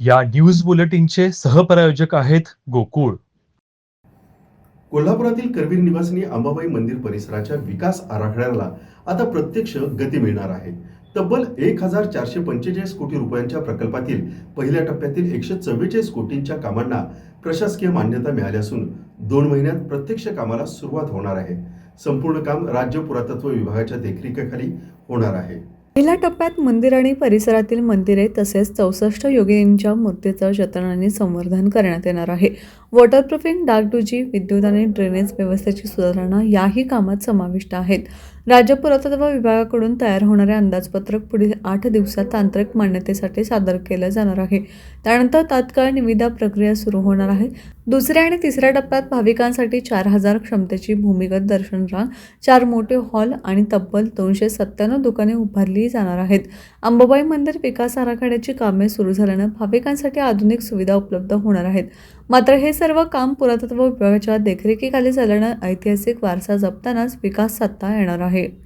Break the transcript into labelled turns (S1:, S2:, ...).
S1: या न्यूज बुलेटिनचे सहप्रायोजक आहेत गोकुळ.
S2: कोल्हापुरातील करवीर निवासिनी अंबाबाई मंदिर परिसराच्या विकास आराखड्याला आता प्रत्यक्ष गती मिळणार आहे. तब्बल एक हजार चारशे पंचेचाळीस कोटी रुपयांच्या प्रकल्पातील पहिल्या टप्प्यातील एकशे चव्वेचाळीस कोटींच्या कामांना प्रशासकीय मान्यता मिळाली असून दोन महिन्यात प्रत्यक्ष कामाला सुरुवात होणार आहे. संपूर्ण काम राज्य पुरातत्व विभागाच्या देखरेखीखाली होणार आहे.
S3: पहिल्या टप्प्यात मंदिर आणि परिसरातील मंदिरे तसेच चौसष्ट योगिनींच्या मूर्तीचं जतनाने संवर्धन करण्यात येणार आहे. वॉटरप्रूफिंग डागडुजी विद्युत आणि ड्रेनेज व्यवस्थेची सुधारणा याही कामात समाविष्ट आहेत. राज्य पुरातत्व विभागाकडून तयार होणारे अंदाजपत्रक पुढील आठ दिवसात तांत्रिक मान्यतेसाठी सादर केलं जाणार आहे. त्यानंतर तात्काळ निविदा प्रक्रिया सुरू होणार आहे. दुसऱ्या आणि तिसऱ्या टप्प्यात भाविकांसाठी चार हजार क्षमतेची भूमिगत दर्शन रांग चार मोठे हॉल आणि तब्बल दोनशे सत्त्याण्णव दुकाने उभारली जाणार आहेत. अंबाबाई मंदिर विकास आराखड्याची कामे सुरू झाल्यानं भाविकांसाठी आधुनिक सुविधा उपलब्ध होणार आहेत. मात्र हे सर्व सर्व काम पुरातत्व विभागाच्या देखरेखीखाली झाल्यानं ऐतिहासिक वारसा जपतानाच विकास साधता येणार आहे.